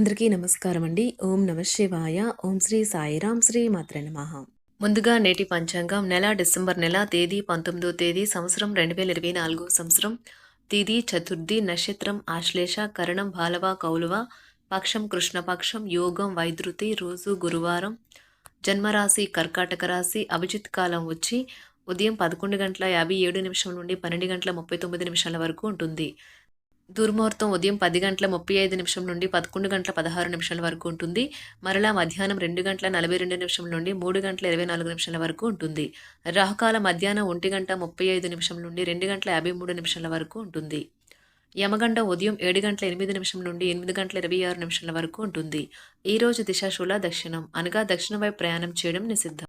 అందరికీ నమస్కారం అండి. ఓం నమ శివాయ. ఓం శ్రీ సాయిరాం శ్రీ మాత్ర నమః. ముందుగా నేటి పంచాంగం నెల డిసెంబర్ నెల తేదీ పంతొమ్మిదో తేదీ సంవత్సరం రెండు వేల ఇరవై నాలుగో సంవత్సరం. తిథి చతుర్థి నక్షత్రం ఆశ్లేష కరణం బాలవ కౌలువ పక్షం కృష్ణపక్షం యోగం వైద్యుతి రోజు గురువారం. జన్మరాశి కర్కాటక రాశి అభిజిత్ కాలం వచ్చి ఉదయం పదకొండు గంటల యాభై ఏడు నిమిషం నుండి పన్నెండు గంటల ముప్పై తొమ్మిది నిమిషాల వరకు ఉంటుంది. దుర్ముహూర్తం ఉదయం పది గంటల ముప్పై ఐదు నిమిషం నుండి పదకొండు గంటల పదహారు నిమిషాల వరకు ఉంటుంది. మరలా మధ్యాహ్నం రెండు గంటల నలభై రెండు నిమిషం నుండి మూడు గంటల ఇరవై నాలుగు నిమిషాల వరకు ఉంటుంది. రాహుకాల మధ్యాహ్నం ఒంటి గంట ముప్పై ఐదు నిమిషం నుండి రెండు గంటల యాభై మూడు నిమిషాల వరకు ఉంటుంది. యమగండ ఉదయం ఏడు గంటల ఎనిమిది నిమిషం నుండి ఎనిమిది గంటల ఇరవై ఆరు నిమిషాల వరకు ఉంటుంది. ఈ రోజు దిశాశూల దక్షిణం అనగా దక్షిణం వైపు ప్రయాణం చేయడం నిషిద్ధం.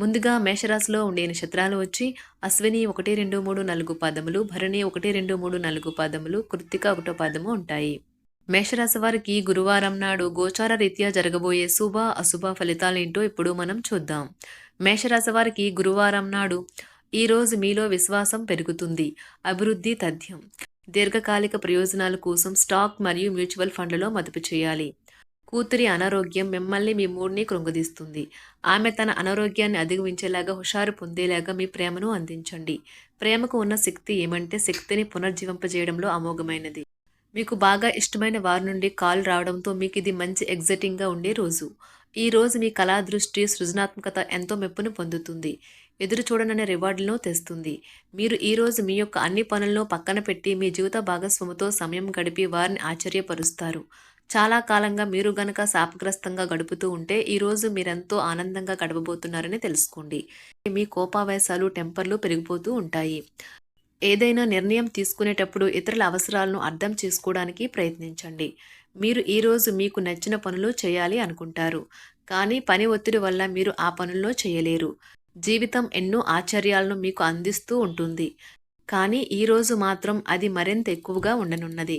ముందుగా మేషరాశిలో ఉండే నక్షత్రాలు వచ్చి అశ్విని ఒకటి రెండు మూడు నాలుగు పాదములు భరణి ఒకటి రెండు మూడు నాలుగు పాదములు కృత్తిక ఒకటో పాదము ఉంటాయి. మేషరాశి వారికి గురువారం నాడు గోచార రీత్యా జరగబోయే శుభ అశుభ ఫలితాలేంటో ఇప్పుడు మనం చూద్దాం. మేషరాశి వారికి గురువారం నాడు ఈ రోజు మీలో విశ్వాసం పెరుగుతుంది. అభివృద్ధి తథ్యం. దీర్ఘకాలిక ప్రయోజనాల కోసం స్టాక్ మరియు మ్యూచువల్ ఫండ్లలో మదుపు చేయాలి. కూతురి అనారోగ్యం మిమ్మల్ని మీ మూడ్ని కృంగదీస్తుంది. ఆమె తన అనారోగ్యాన్ని అధిగమించేలాగా హుషారు పొందేలాగా మీ ప్రేమను అందించండి. ప్రేమకు ఉన్న శక్తి ఏమంటే శక్తిని పునర్జీవింపజేయడంలో అమోఘమైనది. మీకు బాగా ఇష్టమైన వారి నుండి కాల్ రావడంతో మీకు ఇది మంచి ఎగ్జైటింగ్గా ఉండే రోజు. ఈ రోజు మీ కళా దృష్టి సృజనాత్మకత ఎంతో మెప్పును పొందుతుంది. ఎదురు చూడననే రివార్డులను తెస్తుంది. మీరు ఈ రోజు మీ యొక్క అన్ని పనులను పక్కన పెట్టి మీ జీవిత భాగస్వామితో సమయం గడిపి వారిని ఆశ్చర్యపరుస్తారు. చాలా కాలంగా మీరు గనక శాపగ్రస్తంగా గడుపుతూ ఉంటే ఈరోజు మీరెంతో ఆనందంగా గడపబోతున్నారని తెలుసుకోండి. మీ కోపావేశాలు టెంపర్లు పెరిగిపోతూ ఉంటాయి. ఏదైనా నిర్ణయం తీసుకునేటప్పుడు ఇతరుల అవసరాలను అర్థం చేసుకోవడానికి ప్రయత్నించండి. మీరు ఈరోజు మీకు నచ్చిన పనులు చేయాలి అనుకుంటారు. కానీ పని ఒత్తిడి వల్ల మీరు ఆ పనుల్లో చేయలేరు. జీవితం ఎన్నో ఆశ్చర్యాలను మీకు అందిస్తూ ఉంటుంది. కానీ ఈరోజు మాత్రం అది మరింత ఎక్కువగా ఉండనున్నది.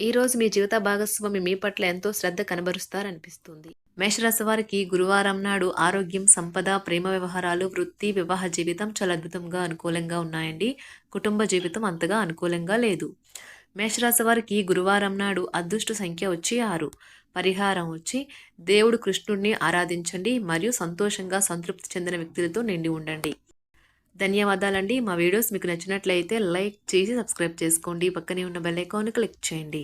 ఈరోజు మీ జీవిత భాగస్వామి మీ పట్ల ఎంతో శ్రద్ధ కనబరుస్తారనిపిస్తుంది. మేషరాశి వారికి గురువారం నాడు ఆరోగ్యం సంపద ప్రేమ వ్యవహారాలు వృత్తి వివాహ జీవితం చాలా అద్భుతంగా అనుకూలంగా ఉన్నాయండి. కుటుంబ జీవితం అంతగా అనుకూలంగా లేదు. మేషరాశి వారికి గురువారం నాడు అదృష్ట సంఖ్య వచ్చి ఆరు. పరిహారం వచ్చి దేవుడు కృష్ణుడిని ఆరాధించండి మరియు సంతోషంగా సంతృప్తి చెందిన వ్యక్తులతో నిండి ఉండండి. ధన్యవాదాలండి. మా వీడియోస్ మీకు నచ్చినట్లయితే లైక్ చేసి సబ్స్క్రైబ్ చేసుకోండి. పక్కనే ఉన్న బెల్ ఐకాన్ క్లిక్ చేయండి.